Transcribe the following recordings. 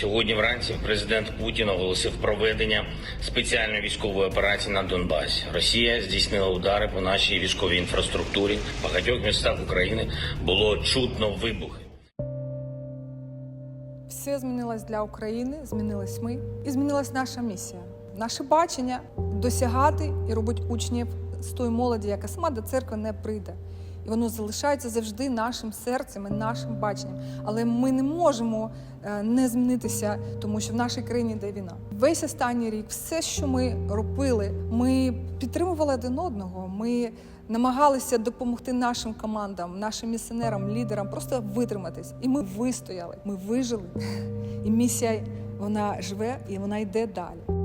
Сьогодні вранці президент Путін оголосив проведення спеціальної військової операції на Донбасі. Росія здійснила удари по нашій військовій інфраструктурі. В багатьох містах України було чутно вибухи. Все змінилось для України, змінились ми, і змінилась наша місія. Наше бачення досягати і робити учнів з тої молоді, яка сама до церкви не прийде. І воно залишається завжди нашим серцем і нашим баченням. Але ми не можемо е, не змінитися, тому що в нашій країні йде війна. Весь останній рік, все, що ми робили, ми підтримували один одного. Ми намагалися допомогти нашим командам, нашим місіонерам, лідерам просто витриматись. І ми вистояли, ми вижили. І місія вона живе і вона йде далі.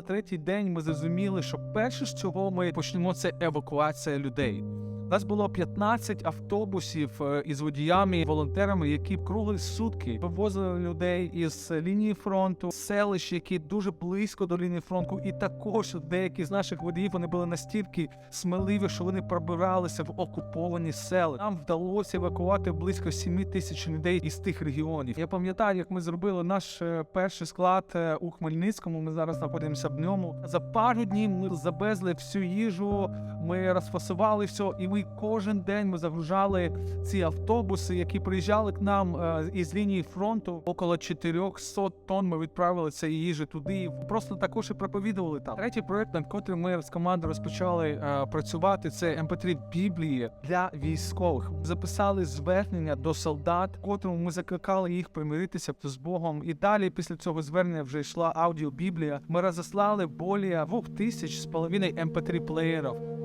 На третій день ми зрозуміли, що перше, з чого ми почнемо, це евакуація людей. Нас було 15 автобусів е, із водіями волонтерами, які круглі сутки вивозили людей із лінії фронту, селищ, які дуже близько до лінії фронту. І також деякі з наших водіїв вони були настільки сміливі, що вони пробиралися в окуповані села. Нам вдалося евакувати близько 7 тисяч людей із тих регіонів. Я пам'ятаю, як ми зробили наш е, перший склад е, у Хмельницькому. Ми зараз знаходимося в ньому. За пару днів ми забезли всю їжу, ми розфасували все, і ми кожен день ми загружали ці автобуси, які приїжджали к нам е, із лінії фронту. Около 400 тонн ми відправили цієї їжі туди. Просто також і проповідували там. Третій проект, над котрим ми з командою розпочали е, працювати, це MP3 Біблії для військових. Записали звернення до солдат, котрому ми закликали їх примиритися з Богом. І далі після цього звернення вже йшла аудіобіблія. Ми розіслали более двох тисяч з половиною MP3 плеєрів.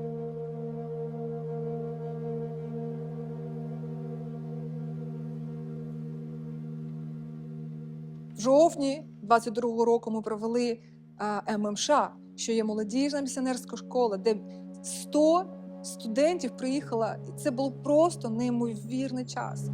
Жовтні 22-го року ми провели ММШ, що є молодіжна місіонерська школа, де 100 студентів приїхало. Це було просто неймовірний час.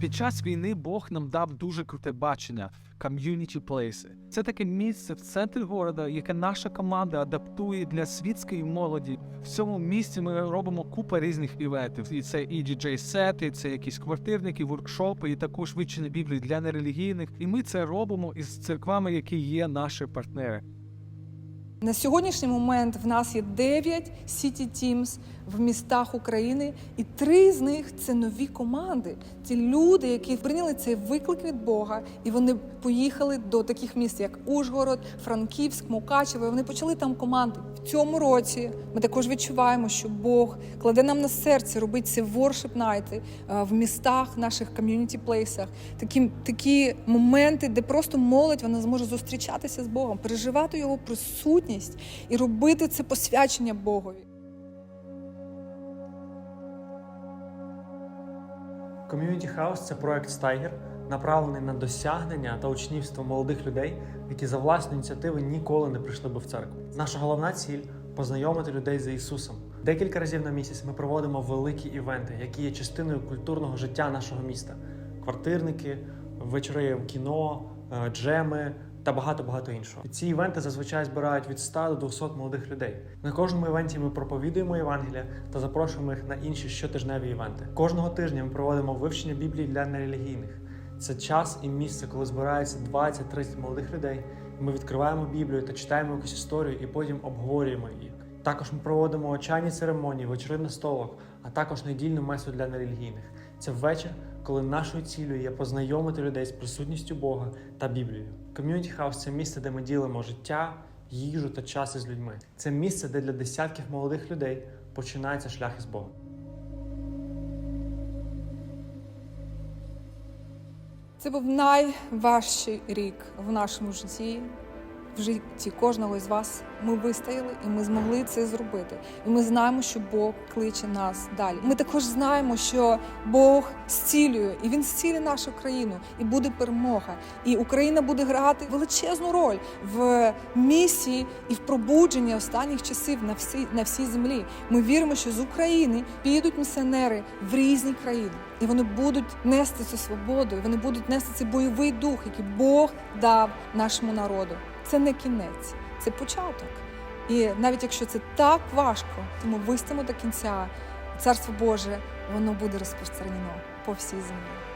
Під час війни Бог нам дав дуже круте бачення community places. Це таке місце в центрі города, яке наша команда адаптує для світської молоді. В цьому місці ми робимо купу різних івентів. І це і діджей-сети, це якісь квартирники, воркшопи, і також вивчення Біблії для нерелігійних. І ми це робимо із церквами, які є наші партнери. На сьогоднішній момент в нас є 9 City Teams в містах України, і три з них це нові команди. Ті люди, які прийняли цей виклик від Бога, і вони поїхали до таких міст, як Ужгород, Франківськ, Мукачево. Вони почали там команди. В цьому році ми також відчуваємо, що Бог кладе нам на серце робити ці воршип найти в містах, наших ком'юніті плейсах. Такі, такі моменти, де просто молодь вона зможе зустрічатися з Богом, переживати його присутність і робити це посвячення Богові. Community House – це проект Стайгер, направлений на досягнення та учнівство молодих людей, які за власні ініціативи ніколи не прийшли би в церкву. Наша головна ціль познайомити людей з Ісусом. Декілька разів на місяць ми проводимо великі івенти, які є частиною культурного життя нашого міста: квартирники, вечори в кіно, е, джеми. Та багато багато іншого. Ці івенти зазвичай збирають від 100 до 200 молодих людей. На кожному івенті ми проповідуємо Євангелія та запрошуємо їх на інші щотижневі івенти. Кожного тижня ми проводимо вивчення Біблії для нерелігійних. Це час і місце, коли збирається 20-30 молодих людей. Ми відкриваємо Біблію та читаємо якусь історію, і потім обговорюємо її. Також ми проводимо очайні церемонії, вечори на столок, а також недільну месу для нерелігійних. Це вечір, коли нашою цілею є познайомити людей з присутністю Бога та Біблією. Community House – це місце, де ми ділимо життя, їжу та час із людьми. Це місце, де для десятків молодих людей починається шлях із Богом. Це був найважчий рік в нашому житті, в житті кожного із вас. Ми вистояли і ми змогли це зробити. І ми знаємо, що Бог кличе нас далі. Ми також знаємо, що Бог зцілює, і Він зцілює нашу країну, і буде перемога. І Україна буде грати величезну роль в місії і в пробудженні останніх часів на всій на всій землі. Ми віримо, що з України підуть місіонери в різні країни, і вони будуть нести цю свободу, і вони будуть нести цей бойовий дух, який Бог дав нашому народу. Це не кінець, це початок. І навіть якщо це так важко, то ми вистимо до кінця. Царство Боже, воно буде розпространено по всій землі.